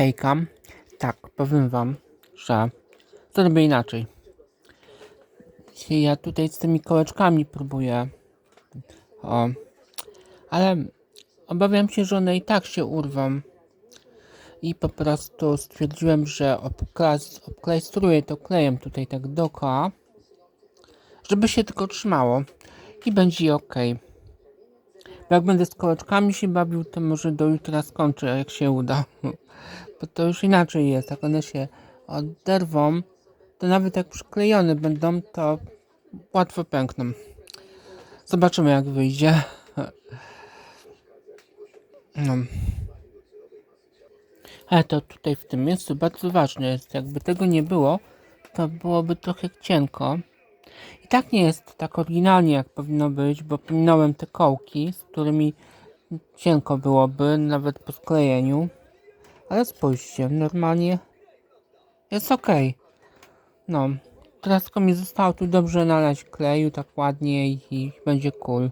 Hejka. Tak, powiem wam, że zrobię inaczej. Ja tutaj z tymi kołeczkami próbuję. O. Ale obawiam się, że one i tak się urwą. I po prostu stwierdziłem, że obklejstruję to klejem tutaj tak dookoła. Żeby się tylko trzymało. I będzie ok. Jak będę z kołeczkami się bawił, to może do jutra skończę, jak się uda. Bo to już inaczej jest. Jak one się oderwą, to nawet jak przyklejone będą, to łatwo pękną. Zobaczymy, jak wyjdzie. No. Ale to tutaj w tym miejscu bardzo ważne jest. Jakby tego nie było, to byłoby trochę cienko. I tak nie jest tak oryginalnie, jak powinno być, bo pominąłem te kołki, z którymi cienko byłoby, nawet po sklejeniu. Ale spójrzcie, normalnie jest ok. No, teraz tylko mi zostało tu dobrze nalać kleju, tak ładnie i, i będzie cool.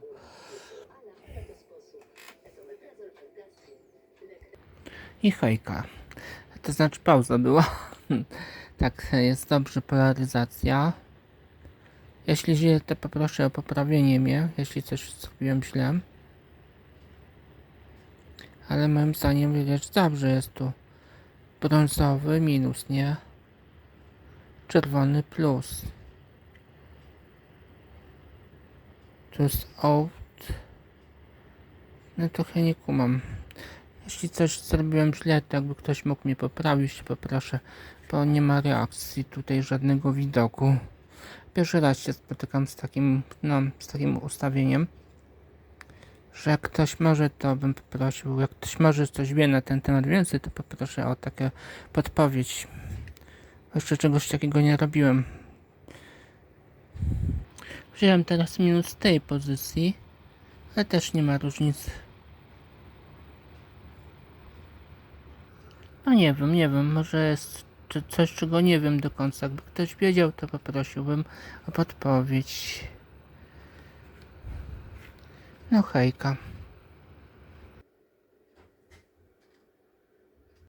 I hejka. To znaczy pauza była. tak, jest dobrze polaryzacja. Jeśli źle, to poproszę o poprawienie mnie, jeśli coś zrobiłem źle. Ale moim zdaniem widać dobrze jest tu. Brązowy minus, nie? Czerwony plus. Tu jest out. No trochę nie kumam. Jeśli coś zrobiłem źle, to jakby ktoś mógł mnie poprawić, poproszę, bo nie ma reakcji tutaj żadnego widoku. Pierwszy raz się spotykam z takim, no, z takim ustawieniem, że jak ktoś może, to bym poprosił, jak ktoś może coś wie na ten temat więcej, to poproszę o takie podpowiedź. Jeszcze czegoś takiego nie robiłem. Wziąłem teraz minus tej pozycji, ale też nie ma różnicy. No nie wiem, nie wiem, może jest czy coś, czego nie wiem do końca. Jakby ktoś wiedział, to poprosiłbym o podpowiedź. No hejka.